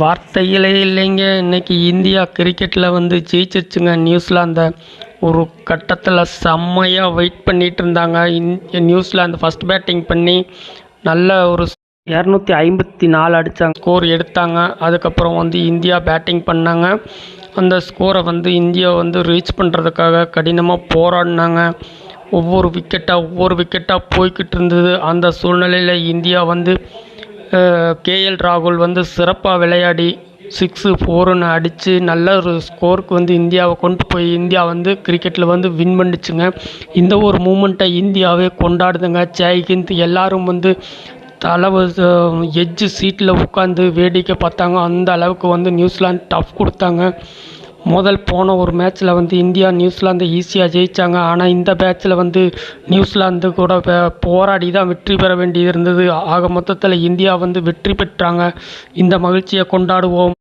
வார்த்தைகளே இல்லைங்க. இன்னைக்கு இந்தியா கிரிக்கெட்டில் வந்து ஜெயிச்சிருச்சுங்க. நியூசிலாந்தை ஒரு கட்டத்தில் செம்மையாக வெயிட் பண்ணிகிட்டு இருந்தாங்க. இன் நியூசிலாந்து ஃபஸ்ட் பேட்டிங் பண்ணி நல்ல ஒரு இரநூத்தி ஐம்பத்தி நாலு அடித்தாங்க ஸ்கோர் எடுத்தாங்க. அதுக்கப்புறம் வந்து இந்தியா பேட்டிங் பண்ணாங்க. அந்த ஸ்கோரை வந்து இந்தியா வந்து ரீச் பண்ணுறதுக்காக கடினமாக போராடினாங்க. ஒவ்வொரு விக்கெட்டாக ஒவ்வொரு விக்கெட்டாக போய்கிட்டு இருந்தது. அந்த சூழ்நிலையில் இந்தியா வந்து கேஎல் ராகுல் வந்து சிறப்பாக விளையாடி சிக்ஸு ஃபோருன்னு அடித்து நல்ல ஒரு ஸ்கோருக்கு வந்து இந்தியாவை கொண்டு போய் இந்தியா வந்து கிரிக்கெட்டில் வந்து வின் பண்ணுச்சுங்க. இந்த ஒரு மூமெண்ட்டை இந்தியாவே கொண்டாடுதுங்க. ஜெய்ஹிந்த் எல்லாரும் வந்து தலை எட்ஜு சீட்டில் உட்காந்து வேடிக்கை பார்த்தாங்க. அந்த அளவுக்கு வந்து நியூசிலாந்து டஃப் கொடுத்தாங்க. முதல் போன ஒரு மேட்ச்சில் வந்து இந்தியா நியூசிலாந்தை ஈஸியாக ஜெயித்தாங்க ஆனால் இந்த மேட்ச்சில் வந்து நியூசிலாந்து கூட போராடி தான் வெற்றி பெற வேண்டியது இருந்தது ஆக மொத்தத்தில் இந்தியா வந்து வெற்றி பெற்றாங்க. இந்த மகிழ்ச்சியை கொண்டாடுவோம்.